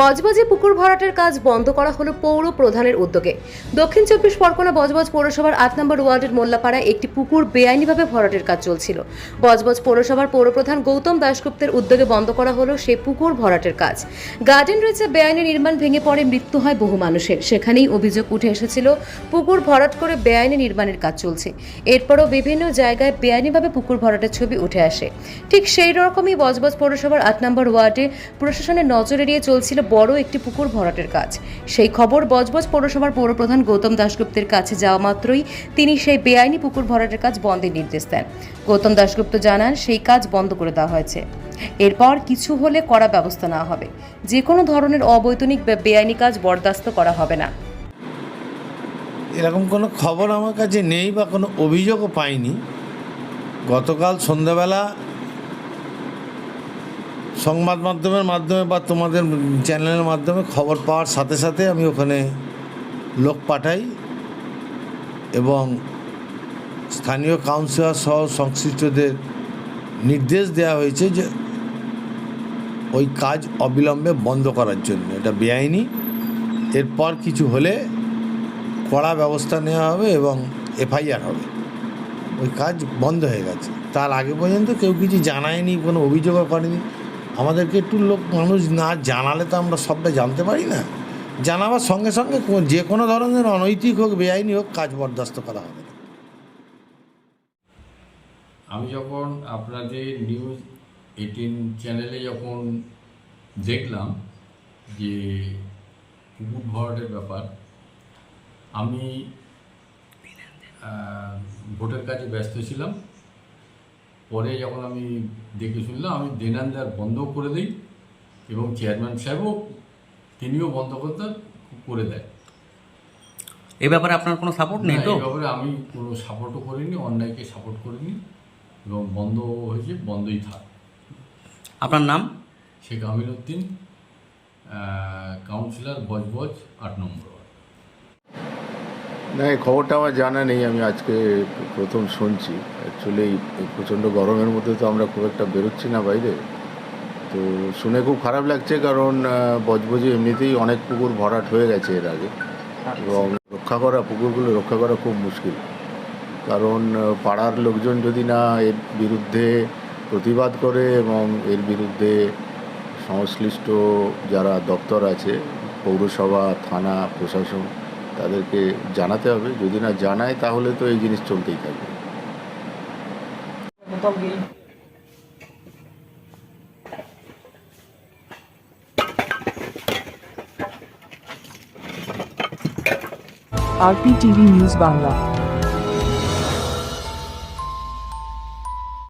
বজবজে পুকুর ভরাটের কাজ বন্ধ করা হলো পৌর প্রধানের উদ্যোগে। দক্ষিণ চব্বিশ পরগনা বজবজ পৌরসভার আট নম্বর ওয়ার্ডের মোল্লাপাড়ায় একটি পুকুর বেআইনিভাবে ভরাটের কাজ চলছিল। বজবজ পৌরসভার পৌরপ্রধান গৌতম দাশগুপ্তের উদ্যোগে বন্ধ করা হলো সেই পুকুর ভরাটের কাজ। গার্ডেন রয়েছে বেআইনি নির্মাণ ভেঙে পড়ে, মৃত্যু হয় বহু মানুষের। সেখানেই অভিযোগ উঠে এসেছিল, পুকুর ভরাট করে বেআইনি নির্মাণের কাজ চলছে। এরপরও বিভিন্ন জায়গায় বেআইনিভাবে পুকুর ভরাটের ছবি উঠে আসে। ঠিক সেই রকমই বজবজ পৌরসভার আট নম্বর ওয়ার্ডে প্রশাসনের নজর এড়িয়ে চলছিল বড় একটি পুকুর ভরাটের কাজ। সেই খবর বজবজ পৌরসভার পৌরপ্রধান গৌতম দাশগুপ্তের কাছে যাওয়া মাত্রই তিনি সেই বেআইনি পুকুর ভরাটের কাজ বন্ধের নির্দেশ দেন। গৌতম দাশগুপ্ত জানান, সেই কাজ বন্ধ করে দেওয়া হয়েছে। এরপর কিছু হলে কড়া ব্যবস্থা নেওয়া হবে। যে কোনো ধরনের অবৈতনিক বেআইনি কাজ বরদাস্ত করা হবে না। এরকম কোনো খবর আমার কাছে নেই বা কোনো অভিযোগও পাইনি। গতকাল সন্ধ্যাবেলা সংবাদ মাধ্যমের মাধ্যমে বা তোমাদের চ্যানেলের মাধ্যমে খবর পাওয়ার সাথে সাথে আমি ওখানে লোক পাঠাই এবং স্থানীয় কাউন্সিলর সহ সংশ্লিষ্টদের নির্দেশ দেওয়া হয়েছে যে ওই কাজ অবিলম্বে বন্ধ করার জন্য। এটা বেআইনি। এরপর কিছু হলে কড়া ব্যবস্থা নেওয়া হবে এবং এফআইআর হবে। ওই কাজ বন্ধ হয়ে গেছে। তার আগে পর্যন্ত কেউ কিছু জানায়নি, কোনো অভিযোগও করেনি। আমাদেরকে একটু লোক, মানুষ না জানালে তো আমরা সবটা জানতে পারি না। জানাবার সঙ্গে সঙ্গে যে কোনো ধরনের অনৈতিক হোক, বেআইনি হোক, কাজ বরদাস্ত করা হবে। আমি যখন আপনাদের নিউজ এইটিন চ্যানেলে যখন দেখলাম যে পুকুর ভরাটের ব্যাপার, আমি ভোটের কাজে ব্যস্ত ছিলাম। পরে যখন আমি দেখে শুনলাম আমি দেনান্দার বন্ধ করে দিই এবং চেয়ারম্যান সাহেবও তিনিও বন্ধ করতে করে দেয়। এ ব্যাপারে আপনার কোনো সাপোর্ট নেই তো? ব্যাপারে আমি কোনো সাপোর্টও করিনি অন্যায়কে সাপোর্ট করিনি এবং বন্ধ হয়েছে বন্ধই থাক। আপনার নাম? শেখ আমির উদ্দিন কাউন্সিলর বজবজ আট নম্বর। না এই খবরটা আমার জানা নেই আমি আজকে প্রথম শুনছি। অ্যাকচুয়ালি প্রচণ্ড গরমের মধ্যে তো আমরা খুব একটা বেরোচ্ছি না বাইরে। তো শুনে খুব খারাপ লাগছে কারণ বজবজে এমনিতেই অনেক পুকুর ভরাট হয়ে গেছে এর আগে। এবং রক্ষা করা পুকুরগুলো রক্ষা করা খুব মুশকিল। কারণ পাড়ার লোকজন যদি না এর বিরুদ্ধে প্রতিবাদ করে এবং এর বিরুদ্ধে সংশ্লিষ্ট যারা দপ্তর আছে পৌরসভা থানা প্রশাসন তাদেরকে জানাতে হবে। যদি না জানায়, তাহলে তো এই জিনিস চলতেই থাকবে। RPTV news Bangla.